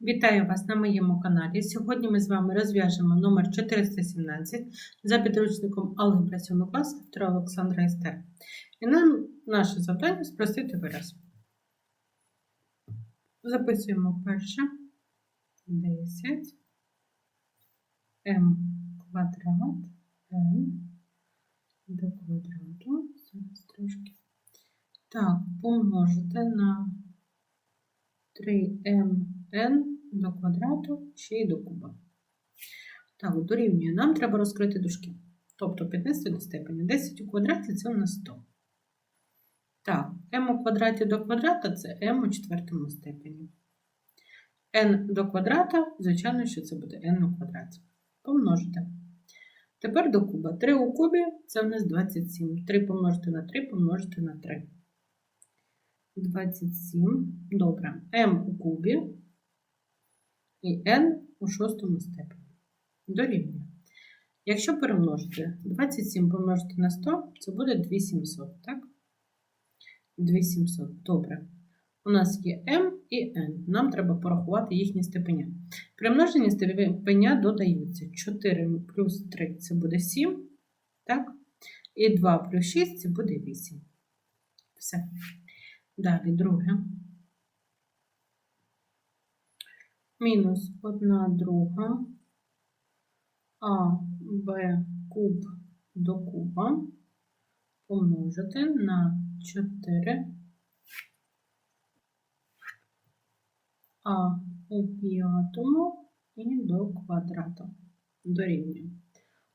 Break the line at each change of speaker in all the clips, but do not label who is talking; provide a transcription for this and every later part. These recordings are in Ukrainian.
Вітаю вас на моєму каналі. Сьогодні ми з вами розв'яжемо номер 417 за підручником Алгебра 7 класу автора Олександра Істер. І нам наше завдання спростити вираз. Записуємо перше 10 м квадрат n до квадрату. Зараз трошки. Так, помножити на 3mn до квадрату ще й до куба. Так, дорівнює. Нам треба розкрити дужки. Тобто піднести до степені. 10 у квадраті це у нас 100. Так, m у квадраті до квадрата це m у четвертому степені. n до квадрата, звичайно, що це буде n у квадраті. Помножити. Тепер до куба. 3 у кубі це у нас 27. 3 помножити на 3 помножити на 3. 27. Добре. m у кубі і n у шостому степені. Дорівнює. Якщо перемножити 27 помножити на 100, це буде 2700, так? 2700. Добре. У нас є m і n. Нам треба порахувати їхні степеня. При множенні степеня додаються 4 плюс 3 це буде 7, так? І 2 плюс 6 це буде 8. Все. Далі друге. Мінус 1 друга а, Б куб до куба помножити на 4 а у п'ятому і до квадрату дорівнює.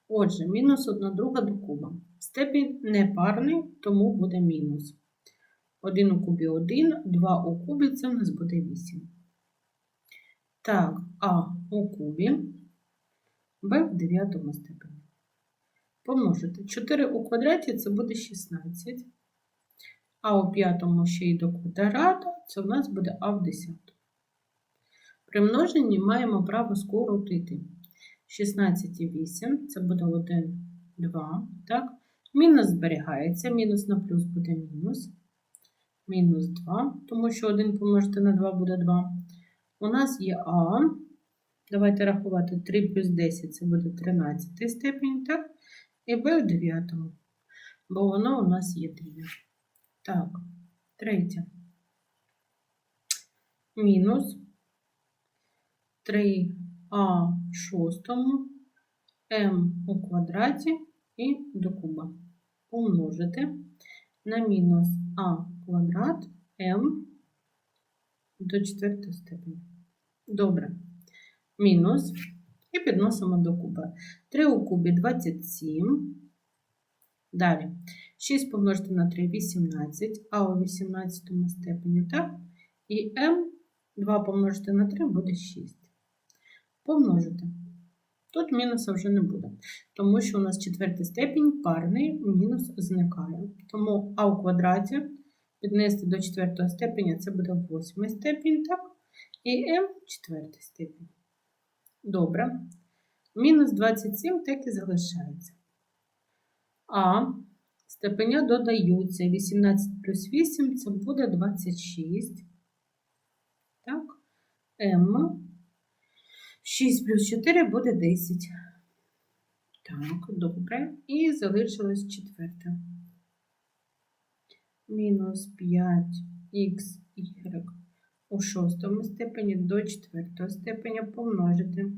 Отже, мінус 1 друга до куба. Степінь непарний, тому буде мінус. 1 у кубі 1, 2 у кубі це в нас буде 8. Так, а у кубі, b в 9 степені. Помножити. 4 у квадраті це буде 16. А у п'ятому ще й до квадрата це в нас буде а в 10. При множенні маємо право скоротити. 16 і 8 це буде 1, 2. Так? Мінус зберігається, мінус на плюс буде мінус. Мінус 2, тому що 1 помножити на 2 буде 2. У нас є А. Давайте рахувати 3 плюс 10 це буде 13 степінь, так? І Б в 9, бо воно у нас є 9. Так, третє. Мінус 3а в шостому, М у квадраті і до куба. Помножити на мінус А квадрат М до четвертої степені. Добре. Мінус. І підносимо до куба. 3 у кубі 27. Далі. 6 помножити на 3 18, а у 18 степені, так? І М 2 помножити на 3 буде 6. Помножити. Тут мінуса вже не буде, тому що у нас четвертий степінь парний, мінус зникає. Тому а у квадраті піднести до четвертого степеня це буде восьмий степінь, так? І m четвертий степінь. Добре. Мінус 27 так і залишається. А степеня додаються. 18 плюс 8 це буде 26. Так, М. 6 плюс 4 буде 10. Так, добре. І залишилось четверте. Мінус 5х у шостому степені до четвертого степеня помножити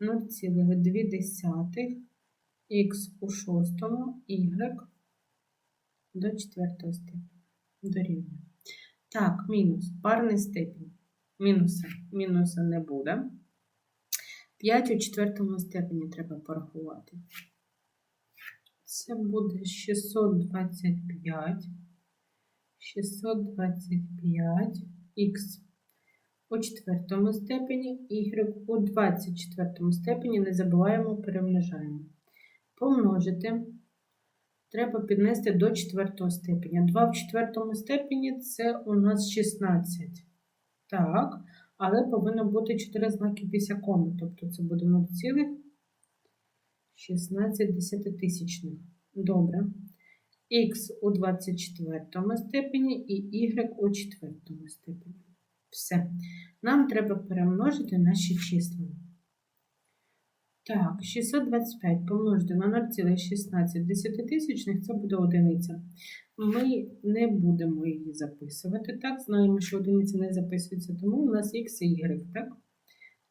0,2 х у шостому y до четвертого степеня. Дорівнює. Так, мінус парний степінь. Мінуса. Мінуса не буде. 5 у четвертому степені треба порахувати. Це буде 625. 625 х у четвертому степені, y у 24 степені, не забуваємо, перемножаємо. Помножити. Треба піднести до четвертого степеня. 2 в четвертому степені це у нас 16. Так, але повинно бути 4 знаки після коми, тобто це буде 0,16 десятитисячних. Добре. Х у 24 степені і y у 4 степені. Все. Нам треба перемножити наші числа. Так, 625 помножити на 0,16 десятитисячних, це буде одиниця. Ми не будемо її записувати, так? Знаємо, що одиниця не записується, тому у нас х і y, так?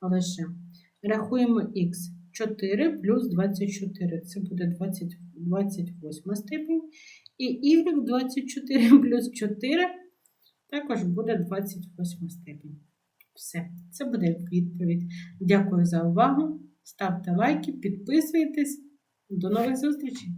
Лише рахуємо х 4 плюс 24, це буде 20, 28 степень. І y 24 плюс 4 також буде 28 степень. Все, це буде відповідь. Дякую за увагу. Ставте лайки, підписуйтесь. До нових зустрічей!